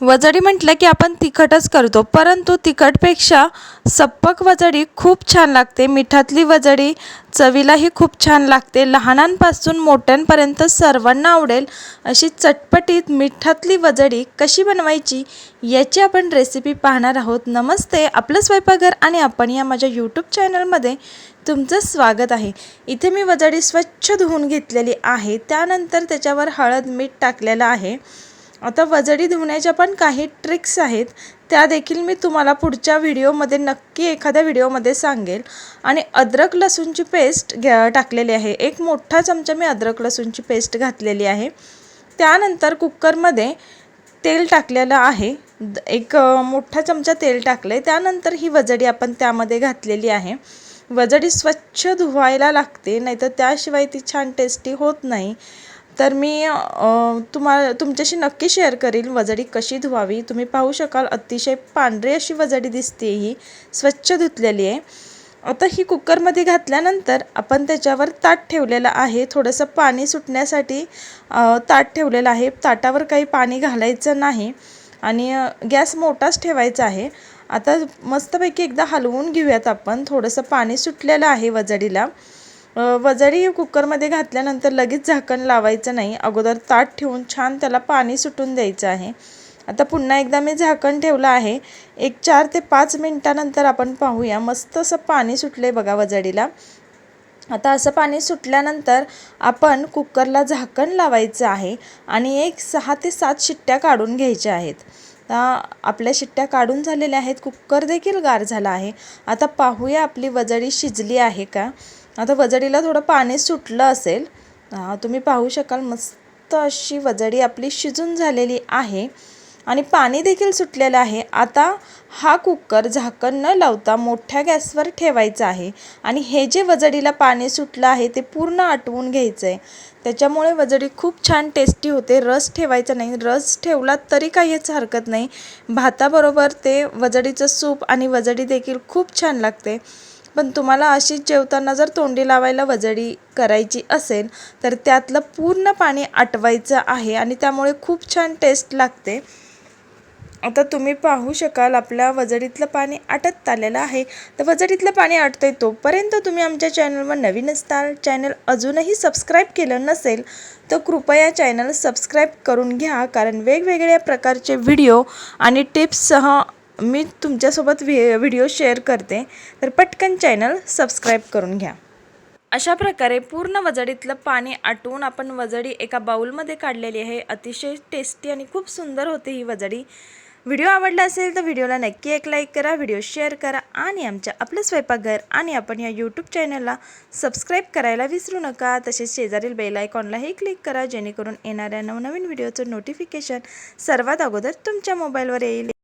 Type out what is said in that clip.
वजडी म्हटलं की आपण तिखटच करतो परंतु तिखटपेक्षा सप्पक वजडी खूप छान लागते. मिठातली वजडी चवीलाही खूप छान लागते. लहानांपासून मोठ्यांपर्यंत सर्वांना आवडेल अशी चटपटीत मिठातली वजडी कशी बनवायची याची आपण रेसिपी पाहणार आहोत. नमस्ते आपलं स्वयंपाकघर आणि आपण या माझ्या यूट्यूब चॅनलमध्ये तुमचं स्वागत आहे. इथे मी वजडी स्वच्छ धुवून घेतलेली आहे. त्यानंतर त्याच्यावर हळद मीठ टाकलेलं आहे. आता वजडी धुण्याच्या पण काही ट्रिक्स आहेत. त्या देखील मी तुम्हाला पुढच्या व्हिडिओमध्ये नक्की एखाद्या व्हिडिओमध्ये सांगेल. आणि अद्रक लसूणची पेस्ट घ्या टाकलेली आहे. एक मोठा चमचा मी अद्रक लसूणची पेस्ट घातलेली आहे. त्यानंतर कुकरमध्ये तेल टाकलेलं आहे. द- एक मोठा चमचा तेल टाकलं आहे त्यानंतर ही वजडी आपण त्यामध्ये घातलेली आहे. वजडी स्वच्छ धुवायला लागते नाहीतर त्याशिवाय ती छान टेस्टी होत नाही. तर मी तुम्हाला तुमच्याशी नक्की शेअर करील वजडी कशी धुवावी. तुम्ही पाहू शकाल अतिशय पांढरी अशी वजडी दिसते ही. स्वच्छ धुतलेली आहे. आता ही कुकरमध्ये घातल्यानंतर आपण त्याच्यावर ताट ठेवलेलं आहे. थोडंसं पाणी सुटण्यासाठी ताट ठेवलेलं आहे. ताटावर काही पाणी घालायचं नाही आणि गॅस मोठाच ठेवायचा आहे. आता मस्तपैकी एकदा हलवून घेऊयात आपण. थोडंसं पाणी सुटलेलं आहे वजडीला. वजडी कुकरमध्ये घातल्यानंतर लगेच झाकण लावायचं नाही. अगोदर ताट ठेवून छान त्याला पाणी सुटून द्यायचं आहे. आता पुन्हा एकदा मी झाकण ठेवलं आहे. एक चार ते पाच मिनटानंतर आपण पाहूया. मस्त असं पाणी सुटलं बघा वजडीला आता असं पाणी सुटल्यानंतर आपण कुकरला झाकण लावायचं आहे आणि एक सहा ते सात शिट्ट्या काढून घ्यायच्या आहेत. आता आपल्या शिट्ट्या काढून झालेल्या आहेत. कुकर देखील गार झाला आहे. आता पाहूया आपली वजडी शिजली आहे का? आता वजडीला थोडं पाणी सुटलं असेल तुम्ही पाहू शकाल मस्त अशी वजडी आपली शिजून झालेली आहे आणि पाणी देखील सुटलेलं आहे. आता हा कुकर झाकण न लावता मोठ्या गॅसवर ठेवायचा आहे आणि हे जे वजडीला पाणी सुटलं आहे ते पूर्ण आटवून घ्यायचं आहे त्याच्यामुळे वजडी खूप छान टेस्टी होते. रस ठेवायचा नाही. रस ठेवला तरी काहीच हरकत नाही. भाताबरोबर ते वजडीचं सूप आणि वजडी देखील खूप छान लागते. पण तुम्हाला अशीच जेवताना जर तोंडी लावायला वजडी करायची असेल तर त्यातलं पूर्ण पाणी आटवायचं आहे आणि त्यामुळे खूप छान टेस्ट लागते. आता तुम्ही पाहू शकाल आपल्या वजडीतलं पाणी आटत आलेलं आहे. तर वजडीतलं पाणी आटतंय तोपर्यंत तुम्ही आमच्या चॅनलवर नवीन असताल चॅनल अजूनही सबस्क्राईब केलं नसेल तर कृपया चॅनल सबस्क्राईब करून घ्या कारण वेगवेगळ्या प्रकारचे व्हिडिओ आणि टिप्ससह मी तुमच्यासोबत व्हि व्हिडिओ शेअर करते. तर पटकन चॅनल सबस्क्राईब करून घ्या. अशा प्रकारे पूर्ण वजडीतलं पाणी आटवून आपण वजडी एका बाउलमध्ये काढलेली आहे. अतिशय टेस्टी आणि खूप सुंदर होते ही वजडी. व्हिडिओ आवडला असेल तर व्हिडिओला नक्की एक लाईक करा व्हिडिओ शेअर करा आणि आमच्या आपलं स्वयंपाकघर आणि आपण या यूट्यूब चॅनलला सबस्क्राईब करायला विसरू नका. तसेच शेजारील बेल आयकॉनलाही क्लिक करा जेणेकरून येणाऱ्या नवनवीन व्हिडिओचं नोटिफिकेशन सर्वात अगोदर तुमच्या मोबाईलवर येईल.